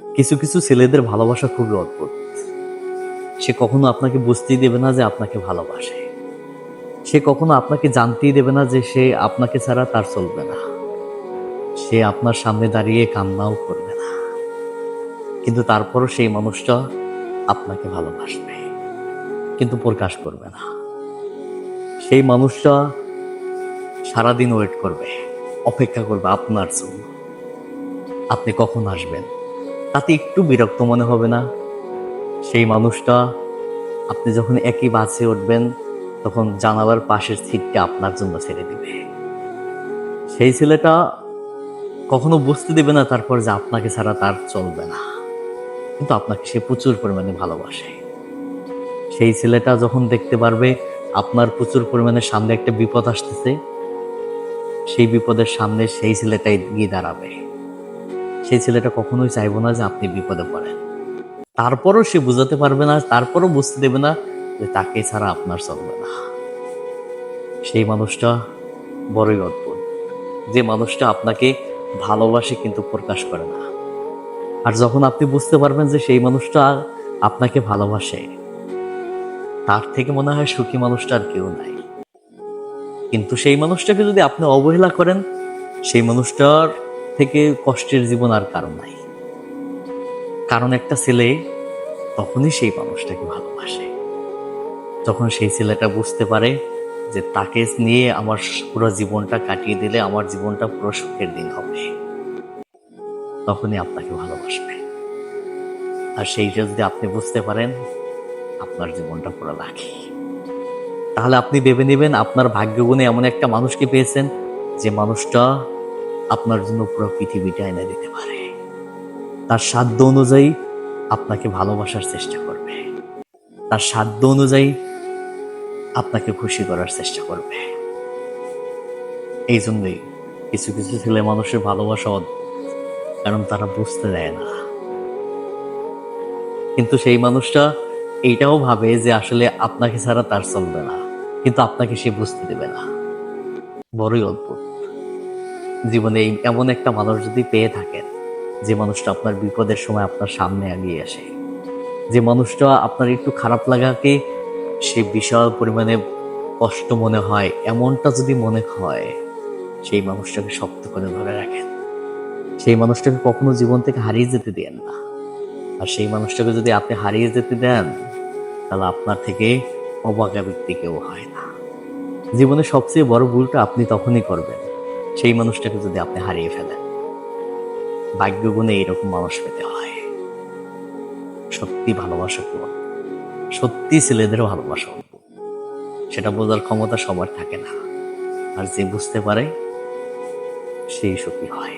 কিছু কিছু ছেলেদের ভালোবাসা খুবই অদ্ভুত। সে কখনো আপনাকে বুঝতেই দেবে না যে আপনাকে ভালোবাসে। সে কখনো আপনাকে জানতেই দেবে না যে সে আপনাকে ছাড়া তার চলবে না। সে আপনার সামনে দাঁড়িয়ে কান্নাও করবে না। কিন্তু তারপরও সেই মানুষটা আপনাকে ভালোবাসবে, কিন্তু প্রকাশ করবে না। সেই মানুষটা সারাদিন ওয়েট করবে, অপেক্ষা করবে আপনার জন্য। আপনি কখন আসবেন? তাতে একটু বিরক্ত মনে হবে না। সেই মানুষটা, আপনি যখন একই বাসে উঠবেন, তখন জানালার পাশের সিটটা আপনার জন্য ছেড়ে দিবে। সেই ছেলেটা কখনো বুঝতে দেবে না তারপর যে আপনাকে ছাড়া তার চলবে না। কিন্তু আপনাকে সে প্রচুর পরিমাণে ভালোবাসে। সেই ছেলেটা যখন দেখতে পারবে আপনার প্রচুর পরিমাণে সামনে একটা বিপদ আসতেছে, সেই বিপদের সামনে সেই ছেলেটাই গিয়ে দাঁড়াবে। সেই ছেলেটা কখনোই চাইব না যে আপনি বিপদে পড়েন। তারপরও সে বুঝাতে পারবে না, তারপরও বুঝতে দেবে না যে তাকে ছাড়া আপনার চলবে না। সেই মানুষটা বড়ই অদ্ভুত। যে মানুষটা আপনাকে ভালোবাসে কিন্তু প্রকাশ করে না। আর যখন আপনি বুঝতে পারবেন যে সেই মানুষটা আপনাকে ভালোবাসে, তার থেকে মনে হয় সুখী মানুষটা আর কেউ নাই। কিন্তু সেই মানুষটাকে যদি আপনি অবহেলা করেন, সেই মানুষটার থেকে কষ্টের জীবন আর কারণ নাই। কারণ একটা ছেলে তখনই সেই মানুষটাকে ভালোবাসে। তখন সেই ছেলেটা বুঝতে পারে যে তাকে নিয়ে আমার পুরো জীবনটা কাটিয়ে দিলে আমার জীবনটা পুরো সুখের দিন হবে, তখনই আপনাকে ভালোবাসবে। আর সেইটা যদি আপনি বুঝতে পারেন, আপনার জীবনটা পুরো লাখি। তাহলে আপনি ভেবে নেবেন আপনার ভাগ্যগুণে এমন একটা মানুষকে পেয়েছেন যে মানুষটা আপনার জন্য পুরো পৃথিবীটা এনে দিতে পারে। তার সাধ্য অনুযায়ী আপনাকে ভালোবাসার চেষ্টা করবে। তার সাধ্য অনুযায়ী আপনাকে খুশি করার চেষ্টা করবে। এই জন্যই কিছু কিছু ছেলে মানুষের ভালোবাসা কারণ তারা বুঝতে দেয় না। কিন্তু সেই মানুষটা এইটাও ভাবে যে আসলে আপনাকে ছাড়া তার চলবে না, কিন্তু আপনাকে সে বুঝতে দেবে না। বড়ই অদ্ভুত। জীবনে এমন একটা মানুষ যদি পেয়ে থাকেন, যে মানুষটা আপনার বিপদের সময় আপনার সামনে এগিয়ে আসে, যে মানুষটা আপনার একটু খারাপ লাগাকে সে বিশাল পরিমাণে কষ্ট মনে হয়, এমনটা যদি মনে হয়, সেই মানুষটাকে শক্ত করে ধরে রাখেন। সেই মানুষটাকে কখনো জীবন থেকে হারিয়ে যেতে দেন না। আর সেই মানুষটাকে যদি আপনি হারিয়ে যেতে দেন, তাহলে আপনার থেকে অবাকা ব্যক্তি কেউ হয় না। জীবনে সবচেয়ে বড় ভুলটা আপনি তখনই করবেন সেই মানুষটাকে যদি আপনি হারিয়ে ফেলেন, ভাগ্যগুণে এইরকম মানুষ পেতে হয়। সত্যি ভালোবাসা কি সত্যি ছেলেদেরও ভালোবাসা সেটা বোঝার ক্ষমতা সবার থাকে না। আর যে বুঝতে পারে সেই সত্যি হয়।